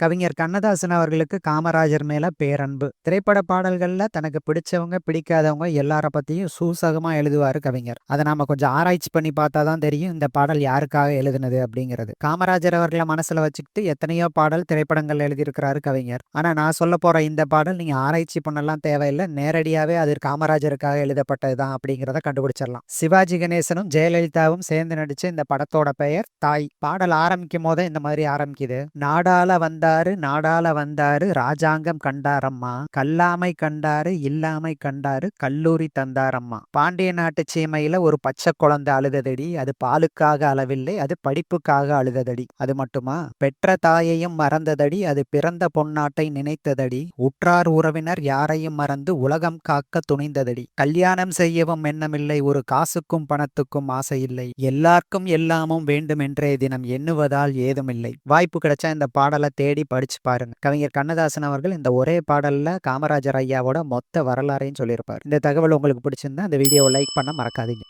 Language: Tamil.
கவிஞர் கண்ணதாசன் அவர்களுக்கு காமராஜர் மேல பேரன்பு. திரைப்பட பாடல்கள்ல தனக்கு பிடிச்சவங்க, பிடிக்காதவங்க எல்லார பத்தியும் சூசகமா எழுதுவாரு கவிஞர். அதை நாம கொஞ்சம் ஆராய்ச்சி பண்ணி பார்த்தா தான் தெரியும் இந்த பாடல் யாருக்காக எழுதுனது அப்படிங்கிறது. காமராஜர் அவர்களை மனசுல வச்சுக்கிட்டு எத்தனையோ பாடல் திரைப்படங்கள் எழுதியிருக்கிறாரு கவிஞர். ஆனா நான் சொல்லப் போற இந்த பாடல் நீங்க ஆராய்ச்சி பண்ணலாம் தேவையில்லை நேரடியாவே அது காமராஜருக்காக எழுதப்பட்டது தான் அப்படிங்கிறத கண்டுபிடிச்சிடலாம். சிவாஜி கணேசனும், ஜெயலலிதாவும் சேர்ந்து நடிச்ச இந்த படத்தோட பெயர் தாய். பாடல் ஆரம்பிக்கும் போதே இந்த மாதிரி ஆரம்பிக்குது. நாடாள வந்தாரு நாடால வந்தாரு ராஜாங்கம் கண்டாரம்மா. கல்லாமை கண்டாரு இல்லாமை கண்டாரு கல்லூரி தந்தாரம்மா. பாண்டிய நாட்டு சீமையில ஒரு பச்சை குழந்தை அழுததடி. அது பாலுக்காக அளவில்லை அது படிப்புக்காக அழுததடி. அது மட்டுமா? பெற்ற தாயையும் மறந்ததடி அது பிறந்த பொன்னாட்டை நினைத்ததடி. உற்றார் உறவினர் யாரையும் மறந்து உலகம் காக்க துணிந்ததடி. கல்யாணம் செய்யவும் எண்ணமில்லை ஒரு காசுக்கும் பணத்துக்கும் ஆசையில்லை. எல்லார்க்கும் எல்லாமும் வேண்டுமென்றே தினம் எண்ணுவதால் ஏதுமில்லை. வாய்ப்பு கிடைச்சா இந்த பாடலை தேடி படிச்சு பாருங்க. கவிஞர் கண்ணதாசன் அவர்கள் இந்த ஒரே பாடல்ல காமராஜர் ஐயாவோட மொத்த வரலாறையும் சொல்லியிருப்பார். இந்த தகவல் உங்களுக்கு பிடிச்சிருந்தா இந்த வீடியோவை லைக் பண்ண மறக்காதீங்க.